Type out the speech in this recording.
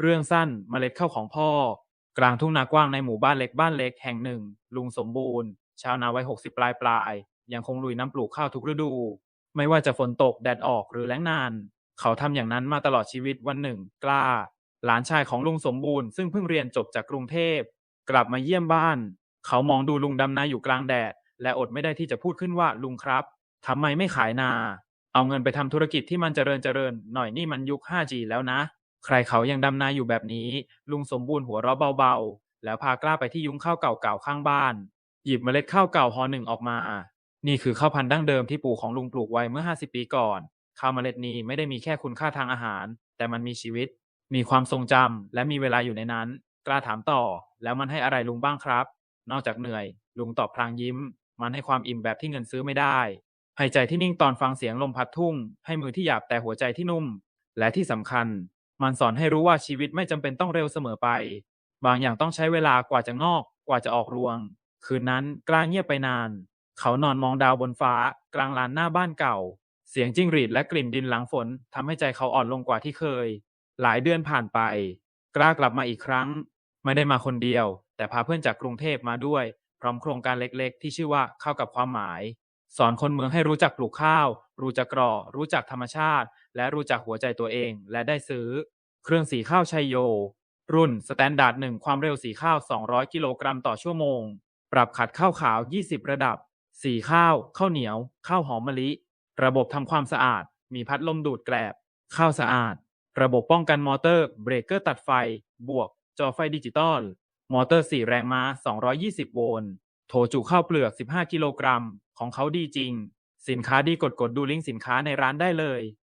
เรื่องสั้นเมล็ดข้าวของพ่อ กลางทุ่งนากว้างในหมู่บ้านเล็กบ้านเล็กแห่งหนึ่ง ลุงสมบูรณ์ ชาวนาวัยหกสิบปลายปลายยังคงลุยน้ำปลูกข้าวทุกฤดู ไม่ว่าจะฝนตกแดดออกหรือแล้งนาน เขาทำอย่างนั้นมาตลอดชีวิตวันหนึ่ง กล้า หลานชายของลุงสมบูรณ์ซึ่งเพิ่งเรียนจบจากกรุงเทพ กลับมาเยี่ยมบ้าน เขามองดูลุงดำนาอยู่กลางแดด และอดไม่ได้ที่จะพูดขึ้นว่าลุงครับทำไมไม่ขายนา เอาเงินไปทำธุรกิจที่มันเจริญเจริญหน่อยนี่มันยุค 5G แล้วนะ ใครเขายังดำนาอยู่แบบนี้ ลุงสมบูรณ์หัวเราะเบาๆ แล้วพากล้าไปที่ยุ้งข้าวเก่าๆข้างบ้าน หยิบเมล็ดข้าวเก่าห่อหนึ่งออกมา นี่คือข้าวพันธุ์ดั้งเดิมที่ปู่ของลุงปลูกไว้เมื่อ 50 ปีก่อน ข้าวเมล็ดนี้ไม่ได้มีแค่คุณค่าทางอาหาร แต่มันมีชีวิต มีความทรงจำและมีเวลาอยู่ในนั้น กล้าถามต่อ แล้วมันให้อะไรลุงบ้างครับ นอกจากเหนื่อย ลุงตอบพลางยิ้ม มันให้ความอิ่มแบบที่เงินซื้อไม่ได้หายใจที่นิ่งตอนฟังเสียงลมพัดทุ่ง ให้มือที่หยาบแต่หัวใจที่นุ่ม และที่สำคัญ มันสอนให้รู้ว่าชีวิตไม่จำเป็นต้องเร็วเสมอไป บางอย่างต้องใช้เวลากว่าจะงอก กว่าจะออกรวง คืนนั้นกล้าเงียบไปนาน เขานอนมองดาวบนฟ้า กลางลานหน้าบ้านเก่า เสียงจิ้งหรีดและกลิ่นดินหลังฝนทำให้ใจเขาอ่อนลงกว่าที่เคย หลายเดือนผ่านไป กล้ากลับมาอีกครั้ง ไม่ได้มาคนเดียว แต่พาเพื่อนจากกรุงเทพมาด้วย พร้อมโครงการเล็กๆ ที่ชื่อว่าเข้ากับความหมาย สอนคนเมืองให้รู้จักปลูกข้าว รู้จักกรอรู้จักธรรมชาติ และรู้จักหัวใจตัวเอง และได้ซื้อ เครื่องสีข้าวชัยโย รุ่นสแตนดาร์ดหนึ่งความเร็วสีข้าว 200 กิโลกรัมต่อชั่วโมง ปรับขัดข้าวขาว 20 ระดับ สีข้าว ข้าวเหนียว ข้าวหอมมะลิ ระบบทำความสะอาด มีพัดลมดูดแกลบ ข้าวสะอาด ระบบป้องกันมอเตอร์ เบรกเกอร์ตัดไฟ บวก จอไฟดิจิตอล มอเตอร์ 4 แรงม้า 220 โวลต์ โถจุข้าวเปลือก 15 กิโลกรัม ของเขาดีจริง สินค้าดีกดกดดูลิงก์สินค้าในร้านได้เลย